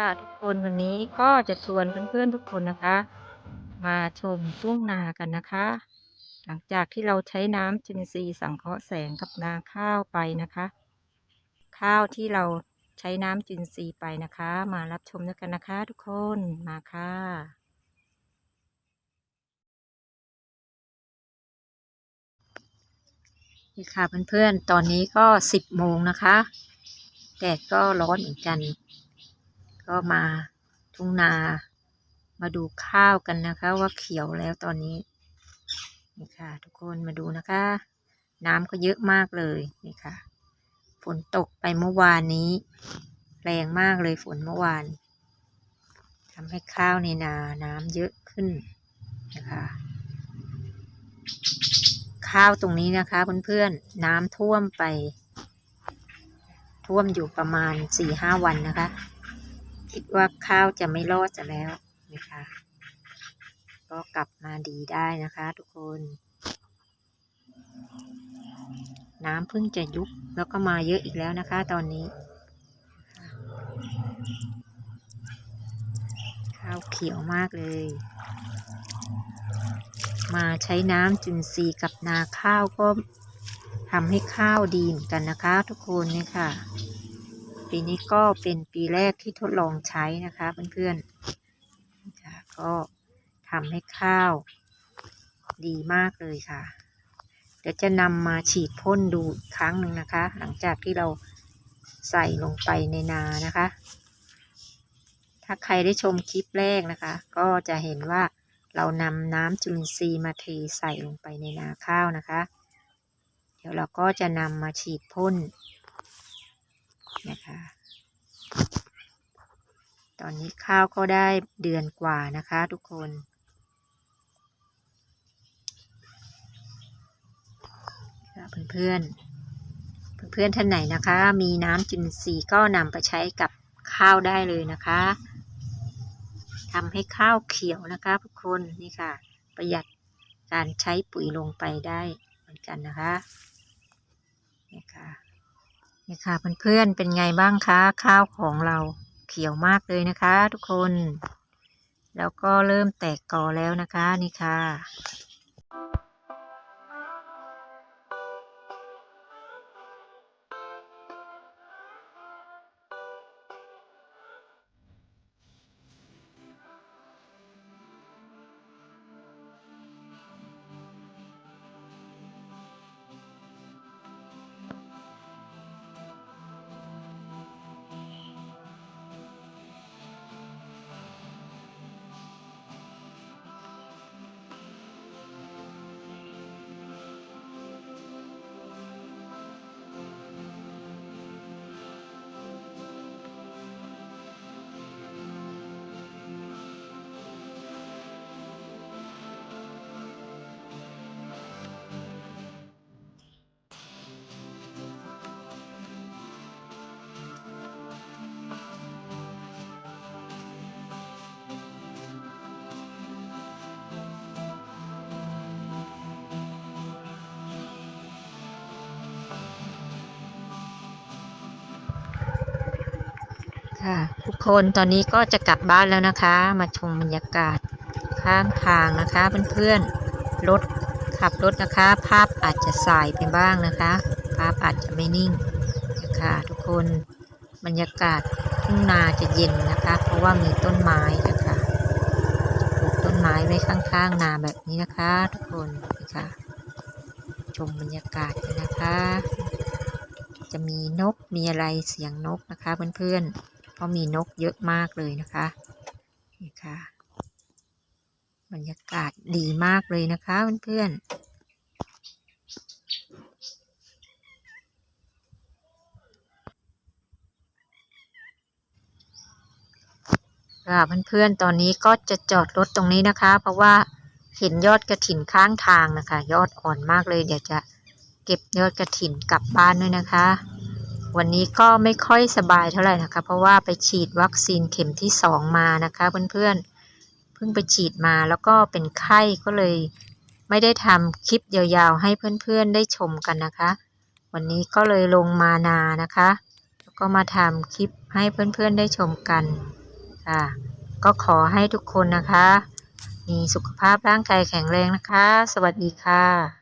ค่ะทุกคนวันนี้ก็จะชวนเพื่อนๆทุกคนนะคะ มาชมทุ่งนากันนะคะ หลังจากที่เราใช้น้ำจุลินทรีย์สังเคราะห์แสงกับนาข้าวไปนะคะ ข้าวที่เราใช้น้ำจุลินทรีย์ไปนะคะ มารับชมด้วยกันนะคะ ทุกคนมาค่ะนี่ค่ะเพื่อนๆตอนนี้ก็สิบโมงนะคะแดดก็ร้อนเหมือนกัน ก็มาทุ่งนา มาดูข้าวกันนะคะ ว่าเขียวแล้วตอนนี้ นี่ค่ะ ทุกคนมาดูนะคะ น้ำก็เยอะมากเลยนี่ค่ะ ฝนตกไปเมื่อวานนี้ แรงมากเลยฝนเมื่อวานทำให้ข้าวในนาน้ำเยอะขึ้นนะคะข้าวตรงนี้นะคะ เพื่อนๆน้ำท่วมไป ท่วมอยู่ประมาณสี่ห้าวันนะคะ คิดว่าข้าวจะไม่รอดจะแล้วนะคะ ก็กลับมาดีได้นะคะทุกคน น้ำเพิ่งจะยุบแล้วก็มาเยอะอีกแล้วนะคะ ตอนนี้ ข้าวเขียวมากเลย มาใช้น้ำจุลินทรีย์กับนาข้าวก็ทำให้ข้าวดีเหมือนกันนะคะ ทุกคนเนี่ยค่ะ ปีนี้ก็เป็นปีแรกที่ทดลองใช้นะคะเพื่อนๆค่ะก็ทำให้ข้าวดีมากเลยค่ะ เดี๋ยวจะนำมาฉีดพ่นดูอีกครั้งหนึ่งนะคะ หลังจากที่เราใส่ลงไปในนานะคะ ถ้าใครได้ชมคลิปแรกนะคะ ก็จะเห็นว่าเรานำน้ำจุลินทรีย์มาเทใส่ลงไปในนาข้าวนะคะ เดี๋ยวเราก็จะนำมาฉีดพ่น นะคะ ตอนนี้ข้าวก็ได้เดือนกว่านะคะทุกคนเพื่อนๆ เพื่อนๆท่านไหนนะคะ มีน้ำจุลินทรีย์ก็นำไปใช้กับข้าวได้เลยนะคะทำให้ข้าวเขียวนะคะทุกคนนี่ค่ะ ประหยัดการใช้ปุ๋ยลงไปได้เหมือนกันนะคะนี่ค่ะ นี่ค่ะเพื่อนๆเป็นไงบ้างคะข้าวของเราเขียวมากเลยนะคะ ทุกคน แล้วก็เริ่มแตกกอแล้วนะคะนี่ค่ะ ค่ะทุกคนตอนนี้ก็จะกลับบ้านแล้วนะคะ มาชมบรรยากาศข้างทางนะคะเพื่อนๆรถขับรถนะคะ ภาพอาจจะสายไปบ้างนะคะ ภาพอาจจะไม่นิ่งนะคะทุกคนบรรยากาศทุ่งนาจะเย็นนะคะ เพราะว่ามีต้นไม้นะคะปลูกต้นไม้ไว้ข้างๆ นาแบบนี้นะคะ ทุกคนนะคะชมบรรยากาศนะคะ จะมีนกมีอะไรเสียงนกนะคะเพื่อนๆเพ ราะมีนกเยอะมากเลยนะคะนี่ค่ะบรรยากาศดีมากเลยนะคะเพื่อนๆค่ะเพื่อนๆตอนนี้ก็จะจอดรถตรงนี้นะคะ เพราะว่าเห็นยอดกระถินข้างทางนะคะ ยอดอ่อนมากเลย เดี๋ยวจะเก็บยอดกระถินกลับบ้านด้วยนะคะ วันนี้ก็ไม่ค่อยสบายเท่าไหร่นะคะ เพราะว่าไปฉีดวัคซีนเข็มที่สองมานะคะเพื่อนๆเพิ่งไปฉีดมาแล้วก็เป็นไข้ก็เลย ไม่ได้ทำคลิปยาวๆ ให้เพื่อนๆได้ชมกันนะคะ วันนี้ก็เลยลงมานานะคะ แล้วก็มาทำคลิปให้เพื่อนๆได้ชมกันค่ะ ก็ขอให้ทุกคนนะคะ มีสุขภาพร่างกายแข็งแรงนะคะ สวัสดีค่ะ